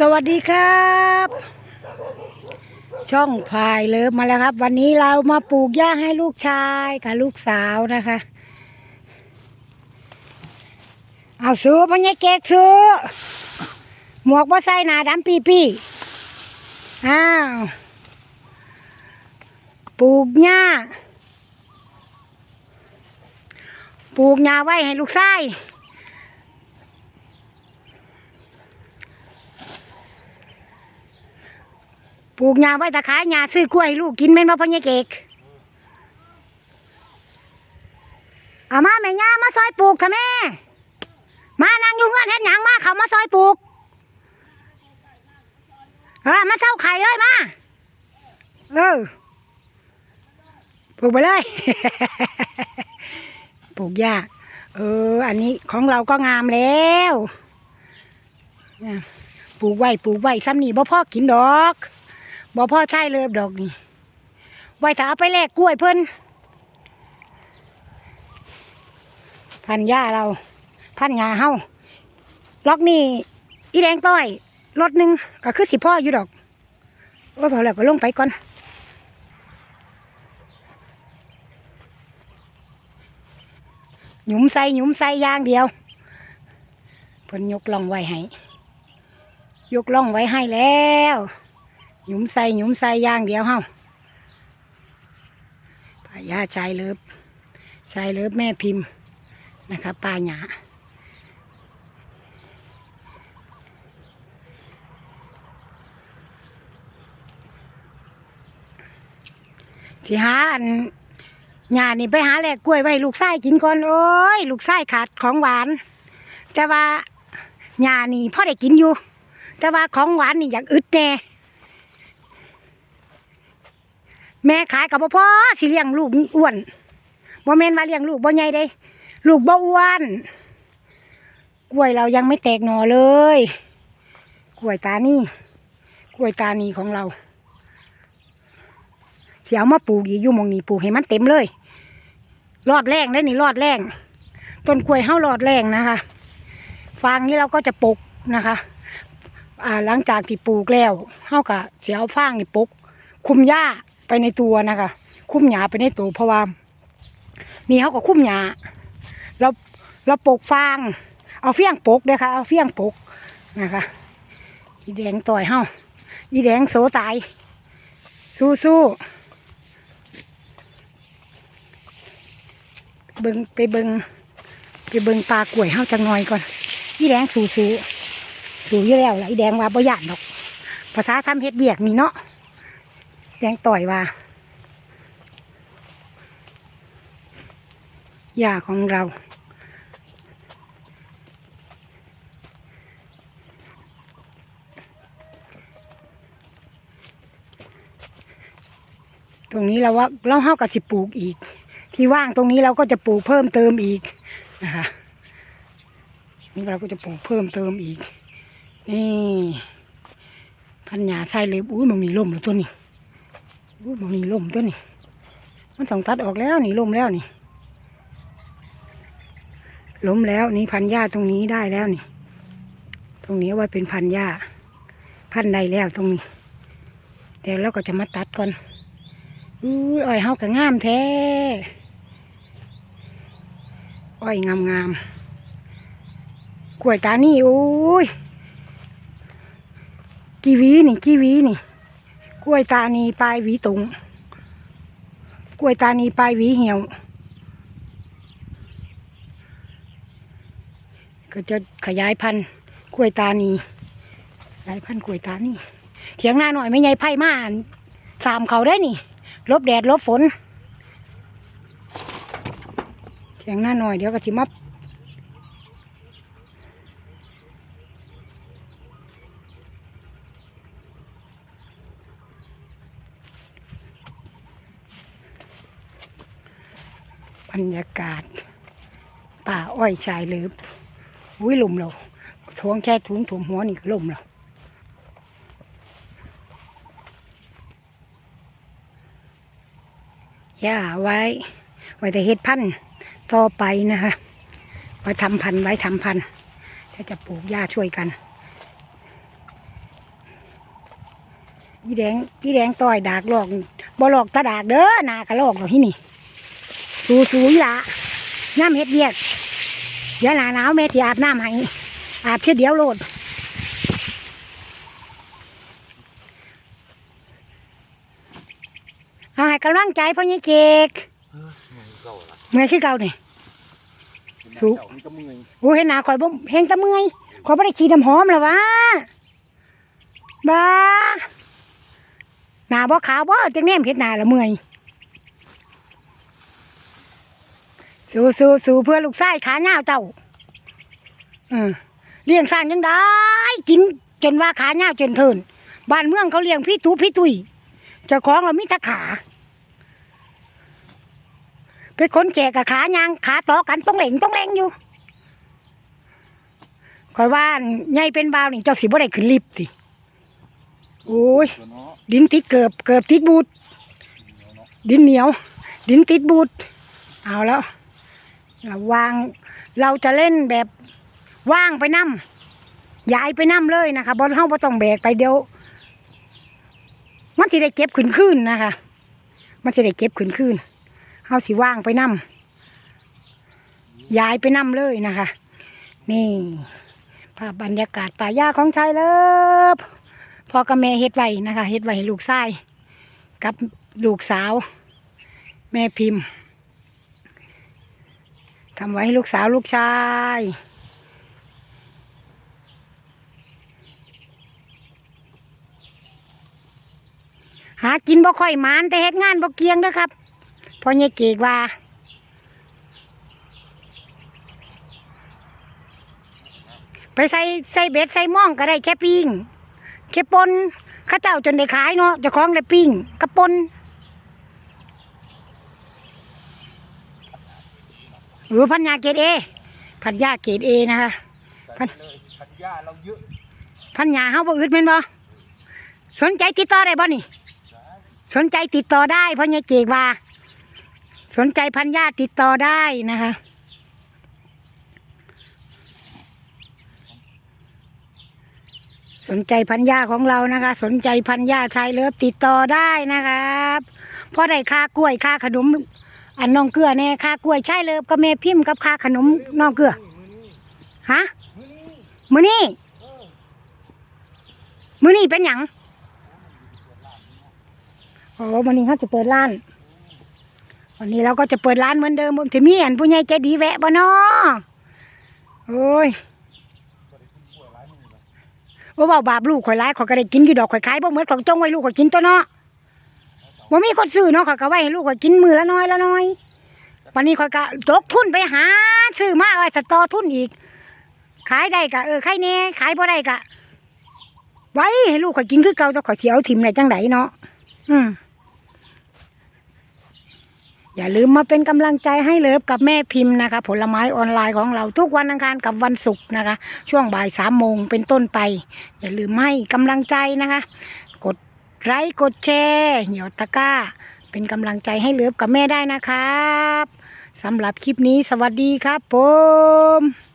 สวัสดีครับ ช่องพายเลิฟมาแล้วครับ วันนี้เรามาปลูกหญ้าให้ลูกชายกับลูกสาวนะคะ เอาซื้อพะเนี่ยเก๊กซื้อ หมวกบ่ใส่หนาดำปีปีอ้าวปลูกหญ้าปลูกหญ้าไว้ให้ลูกชาย ปลูกหญ้าไว้ตะขายหญ้าซื้อกล้วยลูกกินแม่นบ่พ่อใหญ่เกกเอามาแม่ย่ามาซอยปลูกเถอะแม่ มานั่งอยู่เงื่อนเฮ็ดหยังมาเขามาซอยปลูก เออมาเศร้าไข่เลยมา เออ ปลูกไปเลย ปลูกหญ้า เออ อันนี้ของเราก็งามแล้ว ปลูกไว้ปลูกไว้ซ้ำนี่บ่พ่อกินดอก บ่พ่อใช่เลยดอกนี่ไว้ถ้าเอาไปแลกกล้วยเพิ่นพันหญ้าเรา พันหญ้าเฮาล็อกนี่อีแดงต้อยรถหนึ่งก็คือสิพ่ออยู่ดอกว่าพอแล้วก็ลงไปก่อนหยุมใส่หยุมใส่ยางเดียวเพิ่นยกล่องไว้ให้ยกล่องไว้ให้แล้ว หยุมใส่หยุมใส่ย่างเดียวเฮาป้ายาชายเลิฟชายเลิฟแม่พิมพ์นะครับป้าหยาที่หาอันหยานี่ไปหาแหลกกล้วยไว้ลูกไส้กินก่อนโอ้ยลูกไส้ขาดของหวาน แต่ว่าหยานี่พ่อได้กินอยู่ แต่ว่าของหวานนี่อยากอึดแน่ แม่ขายกับพ่อสิเลี้ยงลูกอ้วนบ่แม่นว่าเลี้ยงลูกบ่ใหญ่เด้ลูกบ่อ้วนกล้วยเรายังไม่แตกหน่อเลยกล้วยตานี่กล้วยตานีของเราเสียเอามาปลูกอีกอยู่มองนี้ปลูกให้มันเต็มเลย รอดแรงได้นี่รอดแรงต้นกล้วยเฮารอดแรงนะคะฟางนี้เราก็จะปลูกนะคะ อ่าหลังจากที่ปลูกแล้วเฮากะเสียเอาฟางนี่ปลูกคุมหญ้า ไปในตัวนะคะ คุ้มหญ้าไปในตัวเพราะว่านี่เขาก็คุ้มหญ้าเราเราปกฟาง เอาเฟี้ยงปกเด้ค่ะเอาเฟี้ยงปกนะคะ อีแดงต่อยเฮาอีแดงโสตาย สู้สู้เบิงไปเบิงไปเบิงปลากล้วยเฮาจังหน่อยก่อน อีแดงสู้สู้สู้อยู่แล้วละอีแดงว่าบ่ยานดอกภาษาทำเฮ็ดเบียกนี่เนาะ แดงต่อยว่าหญ้าของเรา ตรงนี้เราว่าเราเฮากับสิปลูกอีก ที่ว่างตรงนี้เราก็จะปลูกเพิ่มเติมอีกนะคะนี่เราก็จะปลูกเพิ่มเติมอีกนี่พันหญ้าใส่เลยอุ้ยมันมีลมแล้วตัวนี้ อุ้ยมันมีลมตัวนี้มันต้องตัดออกแล้วนี่ลมแล้วนี่ล้มแล้วนี่พันหญ้าตรงนี้ได้แล้วนี่ ตรงนี้ว่าเป็นพันหญ้าพันใดแล้วตรงนี้ เดี๋ยวเราก็จะมาตัดก่อนอุ้อ้อยเฮาก็งามแท้อ้อยงามงามกล้วยตานี่โอ้ยกีวีนี่กีวีนี่ กล้วยตานีปลายหวีตุง กล้วยตานีปลายหวีเหี่ยว ก็จะขยายพันธุ์กล้วยตานีขยายพันธุ์กล้วยตานีเถียงหน้าหน่อยไม่ใหญ่ไผ่มาสามเขาได้นี่ลบแดดลบฝนเถียงหน้าหน่อยเดี๋ยวก็สิมา รรยากาศ ป่าอ้อยชายเลือบอุ้ยลมเราท้วงแค่ถุงถุงหัวนี่ลมเราย่าไว้ ไว้แต่เฮ็ดพันธุ์ต่อไปนะคะไว้ทำพันธุ์ไว้ทำพันธุ์ถ้าจะปลูกหญ้าช่วยกันอีแดงอีแดงต่อยดากหลอกบ่หลอกตาดากเด้อ นากระหลอกดอกที่นี่ สูสูอีหละย่ำเฮ็ดเวียกเดี๋ยวหนาหนาวแม่ที่อาบน้ำให้อาบเพียเดียวโลดเอาให้กำลังใจพ่อยี่เจกเออไงเก่าละเมื่อยคือเก่าเนี่ยสู้เจ้ามันก็เมื่อยโอ้เห็นหนาข่อยบ่เห็นแตะเมื่อยข่อยบ่ได้ขี่น้ำหอมแล้ววะบ้าหนาบ่ขาวบ่จังแนมเฮ็ดหนาละเมื่อย สู้สู้สู้เพื่อลูกชายขาเงาวเจ้าเออเลี้ยงสร้างยังได้กินจนว่าขาเงาวจนเทินบ้านเมืองเขาเลี้ยงพี่ตูพี่ตุยเจ้าของเรามีแตะขาไปคนแก่กับขายางขาต่อกันต้องเหล่งต้องแรงอยู่คอยว่าใหญ่เป็นบาวนี่เจ้าสิบ่ได้ขึ้นลิฟต์สิโอ้ยตัวเนาะดินติดเกือบเกือบติดบูดเดี๋ยวเนาะดินเหนียว ดินติดบูดเอาแล้ว เราวาง เราจะเล่นแบบว่างไปนั่มย้ายไปนั่มเลยนะคะบอลเฮาบ่ต้องแบกไปเดียว มันสิได้เก็บขึ้นขึ้นนะคะ มันสิได้เก็บขึ้นขึ้นเฮาสิว่างไปนั่มย้ายไปนั่มเลยนะคะ นี่ภาพบรรยากาศป่าหญ้าของชายเลิฟพ่อกับแม่เฮ็ดไว้นะคะเฮ็ดไว้ลูกชาย กับลูกสาว แม่พิมพ์ ทำไว้ให้ลูกสาวลูกชาย หากินบ่ค่อยหมานแต่เฮ็ดงานบ่เกียงเด้อครับพอเนี่ยเกกว่าไปใส่ใส่เบ็ดใส่ม่องก็ได้แค่ปิ้งแค่ปนข้าเจ้าจนได้ขายเนาะเจ้าของได้ปิ้งกระปน หรือพันยาเกรดเอพันยาเกรดเอนะคะ พันเลยพันหญ้าเราเยอะพันยาเฮาบ่อึดแม่นบ่สนใจติดต่อได้บ่นี่ สนใจติดต่อได้เพราะยายเจกว่า สนใจพันยาติดต่อได้นะคะสนใจพันยาของเรานะคะ สนใจพันยาชายเลิฟติดต่อได้นะครับเพราะได้ค่ากล้วยค่าขนม อันน้องเกลือแน่ค่ากล้วยชายเลิฟก็แม่พิมพ์กับค่าขนมน้องเกลือฮะมือนี่มือนี่เป็นหยังโอ้วันนี้เขาจะเปิดร้าน วันนี้เราก็จะเปิดร้านเหมือนเดิมผมจะมีอันผู้ใหญ่ใจดีแวะบ่เนาะโอ้ยโอ้เบาบาปลูกข่อยร้ายข่อยก็ได้กินอยู่ดอกข่อยขายบ่เหมือนข่อยจงไว้ลูกข่อยกินตัวเนาะ บ่มีคนซื้อเนาะข่อยก็ไว้ให้ลูกข่อยกินมือละน้อยละน้อยวันนี้ข่อยก็ตกทุนไปหาซื้อมาไว้สตอทุนอีก ขายได้ก็เออขายแน่ขายบ่ได้ก็ไว้ให้ลูกข่อยกินคือเก่าแต่ข่อยเสิเอาถิ่มได้จังไดเนาะอืมอย่าลืมมาเป็นกำลังใจให้เลิฟกับแม่พิมพ์นะคะ ผลไม้ออนไลน์ของเราทุกวันอังคารกับวันศุกร์นะคะ ช่วงบ่ายสามโมงเป็นต้นไป อย่าลืมให้กำลังใจนะคะ กด ไลค์กดแชร์เหี่ยวตะก้า เป็นกำลังใจให้เลิฟกับแม่ได้นะครับสำหรับคลิปนี้สวัสดีครับผม